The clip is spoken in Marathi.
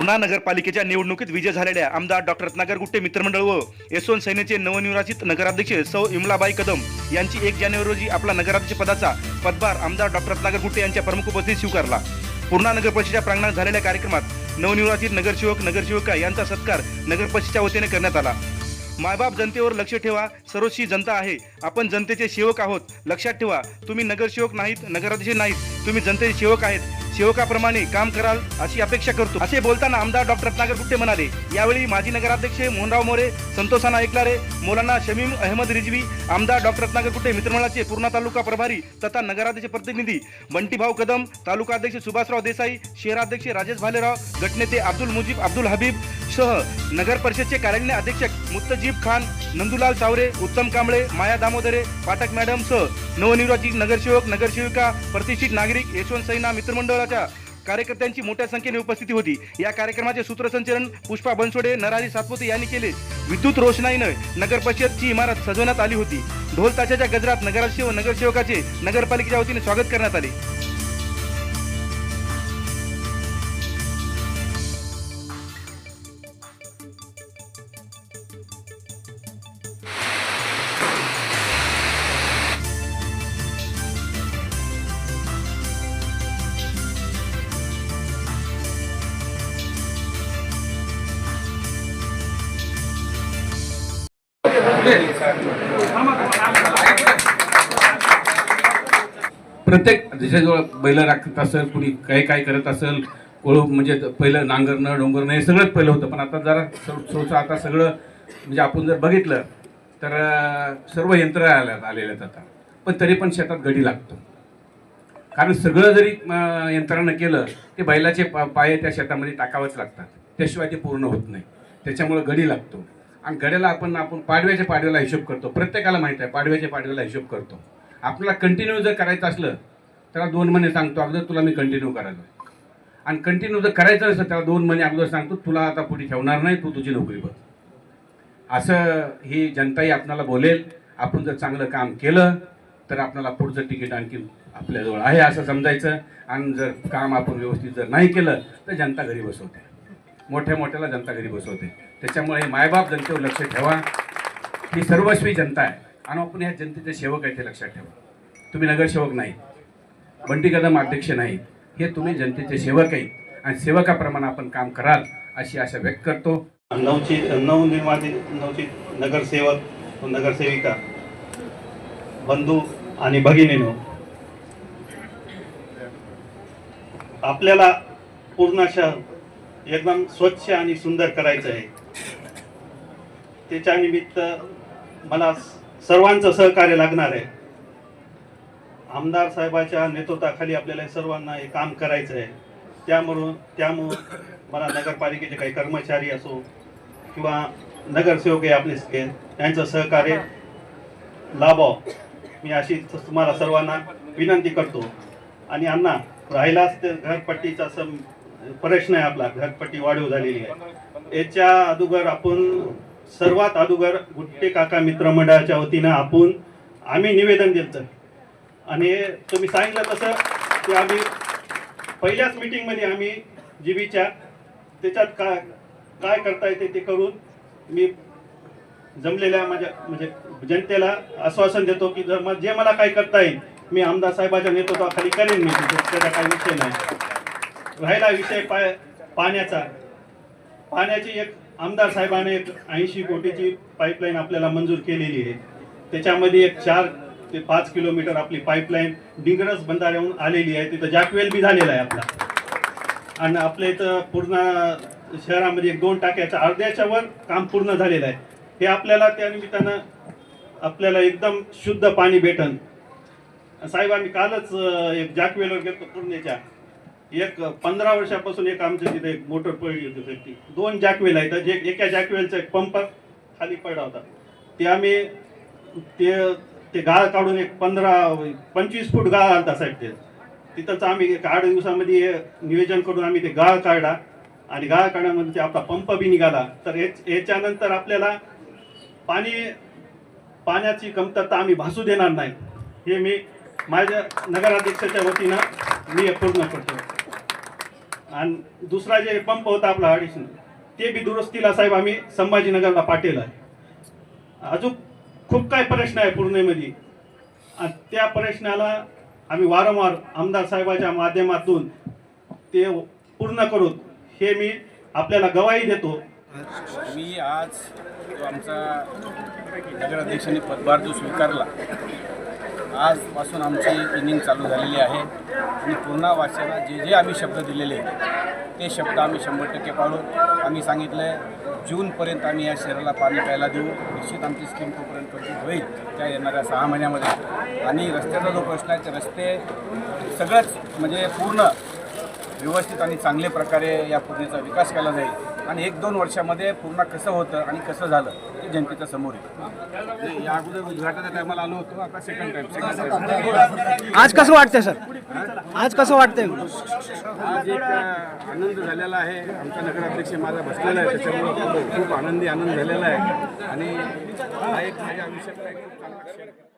पूर्णा नगरपालिकेच्या निवडणुकीत विजय झालेल्या आमदार डॉक्टर रत्नाकर गुट्टे मित्रमंडळ व यशवंत सैन्याचे नवनिर्वाचित नगराध्यक्ष सौ इमलाबाई कदम यांची एक जानेवारी रोजी आपला नगराध्यक्ष पदाचा पदभार आमदार डॉक्टर रत्नाकर गुट्टे यांच्या प्रमुख उपस्थित स्वीकारला. पूर्णा नगर परिषदेच्या प्रांगणात झालेल्या कार्यक्रमात नवनिर्वाचित नगरसेवक नगरसेविका यांचा सत्कार नगर परिषदेच्या वतीने करण्यात आला. मायबाप जनतेवर लक्ष ठेवा सर्वशी जनता आहे. आपण जनतेचे सेवक आहोत. लक्षात ठेवा तुम्ही नगरसेवक नाहीत नगराध्यक्ष नाहीत. तुम्ही जनतेचे सेवक आहेत. सेवकाप्रमाणे काम कराल अशी अपेक्षा करतो. असे बोलताना आमदार डॉक्टर रत्नाकर गुट्टे म्हणाले यावेळी माजी नगराध्यक्ष मोहनराव मोरे संतोषाना ऐकलारे मौलाना शमीम अहमद रिजवी आमदार डॉक्टर रत्नाकर गुट्टे मित्रमंडळाचे पूर्णा तालुका प्रभारी तथा नगराध्यक्ष प्रतिनिधी बंटीभाऊ कदम तालुका अध्यक्ष सुभाषराव देसाई शहराध्यक्ष राजेश भालेराव गटनेते अब्दुल मुजीब अब्दुल हबीब सह नगर परिषदचे कार्यालय अधीक्षक मुत्तजीब खान नंदुलाल चावरे उत्तम कांबळे माया दामोदरे पाठक मॅडम सह नवनिर्वाचित नगरसेवक नगरसेविका प्रतिष्ठित नागरिक यशवंत सैना मित्रमंडळ मित्रमंडळाच्या कार्यकर्त्यांची मोठ्या संख्येने उपस्थिती होती. या कार्यक्रमाचे सूत्रसंचलन पुष्पा बनसोडे नराजी सातपुते यांनी केले. विद्युत रोषणाईनं नगर परिषदची इमारत सजवण्यात आली होती. ढोल ताशाच्या गजरात नगराध्यक्ष व नगरसेवकाचे नगरपालिकेच्या वतीने स्वागत करण्यात आले. प्रत्येक ज्याच्याजवळ बैल राखत असेल कुणी काही काय करत असेल कोळू म्हणजे पहिलं नांगरणं डोंगरणं हे सगळंच पहिलं होतं. पण आता जरा सोचं आता सगळं म्हणजे आपण जर बघितलं तर सर्व यंत्र आल्या आलेले आहेत आता. पण तरी पण शेतात गडी लागतो. कारण सगळं जरी यंत्रानं केलं ते बैलाचे पा पाय त्या शेतामध्ये टाकावंच लागतात. त्याशिवाय ते पूर्ण होत नाही. त्याच्यामुळं गडी लागतो. आणि गड्याला आपण आपण पाडव्याच्या पाडव्याला हिशोब करतो. प्रत्येकाला माहीत आहे पाडव्याच्या पाडव्याला हिशोब करतो. आपल्याला कंटिन्यू जर करायचं असलं त्याला दोन महिने सांगतो अगोदर तुला मी कंटिन्यू करायचं. आणि कंटिन्यू जर करायचं नसतं त्याला दोन महिने अगोदर सांगतो तुला आता पुढे ठेवणार नाही तू तुझी नोकरी बघ. असं ही जनताही आपणाला बोलेल. आपण जर चांगलं काम केलं तर आपल्याला पुढचं तिकीट आणखी आपल्याजवळ आहे असं समजायचं. आणि जर काम आपण व्यवस्थित जर नाही केलं तर जनता घरी बसवते. मोठ्या मोठ्याला जनता घरी बसवते. त्याच्यामुळे हे मायबाप जनतेवर लक्ष ठेवा. ही सर्वस्वी जनता आहे. आणि आपण ह्या जनतेचे सेवक आहे ते लक्षात ठेवा. तुम्ही नगरसेवक नाही बंटी कदम अध्यक्ष नाहीत. हे तुम्ही जनतेचे सेवक आहे. आणि सेवकाप्रमाणे आपण काम कराल अशी आशा व्यक्त करतो. नवची नवनिर्माचित नवचित नगरसेवक नगरसेविका बंधू आणि भगिनीनो आपल्याला पूर्ण शहर एकदम स्वच्छ आणि सुंदर करायचं आहे. त्याच्या निमित्त मला सर्वांचं सहकार्य लागणार आहे. आमदार साहेबाच्या नेतृत्वाखाली आपल्याला सर्वांना हे काम करायचं आहे. त्यामुळं त्यामुळं मला नगरपालिकेचे काही कर्मचारी असो किंवा नगरसेवक आहे आपले यांचं त्यांचं सहकार्य लाभाव. मी अशी तुम्हाला सर्वांना विनंती करतो. आणि अण्णा राहिलाच ते घरपट्टीचा सम प्रश्न आहे आपला घरपट्टी वाढीव झालेली आहे. याच्या अगोदर आपण सर्वात अगोदर गुट्टे काका मित्रमंडळाच्या वतीनं आपण आम्ही निवेदन दिलं आणि तुम्ही सांगितलं तसं की आम्ही पहिल्याच मीटिंगमध्ये आम्ही जीबीच्या त्याच्यात काय काय करता येते ते करून मी जमलेल्या माझ्या म्हणजे जनतेला आश्वासन देतो की जर जे मला काय करता येईल मी आमदार साहेबाच्या नेतृत्वाखाली करेन मी. त्याचा काही विषय नाही. राहिला विषय पाय पाण्याचा. पाण्याची एक आमदार साहेबाने एक ऐंशी कोटीची पाईपलाईन आपल्याला मंजूर केलेली आहे. त्याच्यामध्ये एक चार ते पाच किलोमीटर आपली पाईपलाईन डिंगरस बंधाऱ्याहून आलेली आहे. तिथं जॅकवेल बी झालेला आहे आपला. आणि आपल्या इथं पूर्ण शहरामध्ये एक दोन टाक्याच्या अर्ध्याच्या वर काम पूर्ण झालेलं आहे. हे आपल्याला त्या निमित्तानं आपल्याला एकदम शुद्ध पाणी भेटन. साहेबांनी कालच एक जॅकवेलवर गेलो पूर्णेच्या एक पंधरा वर्षापासून एक आमच्या तिथे एक मोटर पडली दोन जॅकवेल आहेत. जे एका जॅकवेलचा एक पंप खाली पडला होता. ते आम्ही ते ते गाळ काढून एक पंधरा पंचवीस फूट गाळ आणता साहेब ते. तिथंच आम्ही एक आठ दिवसामध्ये नियोजन करून आम्ही ते गाळ काढला. आणि गाळ काढण्यामध्ये आपला पंप बी निघाला. तर याच्यानंतर आपल्याला पाणी पाण्याची कमतरता आम्ही भासू देणार नाही. हे मी माझ्या नगराध्यक्षाच्या वतीनं मी पूर्ण करतो. आणि दुसरा जे पंप होता आपला अडिशनल ते बी दुरुस्तीला साहेब आम्ही संभाजीनगरला पाठवलं आहे. अजून खूप काय प्रश्न आहे पूर्णेमध्ये. आणि त्या प्रश्नाला आम्ही वारंवार आमदार साहेबाच्या माध्यमातून ते पूर्ण करू हे मी आपल्याला गवाही देतो. मी आज जो आमचा नगराध्यक्षांनी पदभार जो स्वीकारला आजपासून आमची इनिंग चालू झालेली आहे. आणि पूर्ण वाचनाला जे जे आम्ही शब्द दिलेले आहेत ते शब्द आम्ही शंभर टक्के पाळू. आम्ही सांगितलं आहे जूनपर्यंत आम्ही या शहराला पाणी प्यायला देऊ. निश्चित आमची स्कीम तोपर्यंत कंप्लीट होईल. त्या येणाऱ्या सहा महिन्यामध्ये. आणि रस्त्याचा जो प्रश्न आहे ते रस्ते सगळंच म्हणजे पूर्ण व्यवस्थित आणि चांगल्या प्रकारे या पूर्णेचा विकास केला जाईल. आणि एक दोन वर्षामध्ये पूर्ण कसं होतं आणि कसं झालं ते जनतेच्या समोर आहे. या अगोदर उद्घाटनाच्या टायमाला आलो होतो आता सेकंड टाइम सेकंड आज कसं वाटतंय सर? आज कसं वाटतंय? आज एक आनंद झालेला आहे. आमचा नगराध्यक्ष माझा बसलेला आहे त्याच्यामुळे खूप- खूप आनंदी आनंद झालेला आहे. आणि हा एक माझ्या आयुष्यातला एक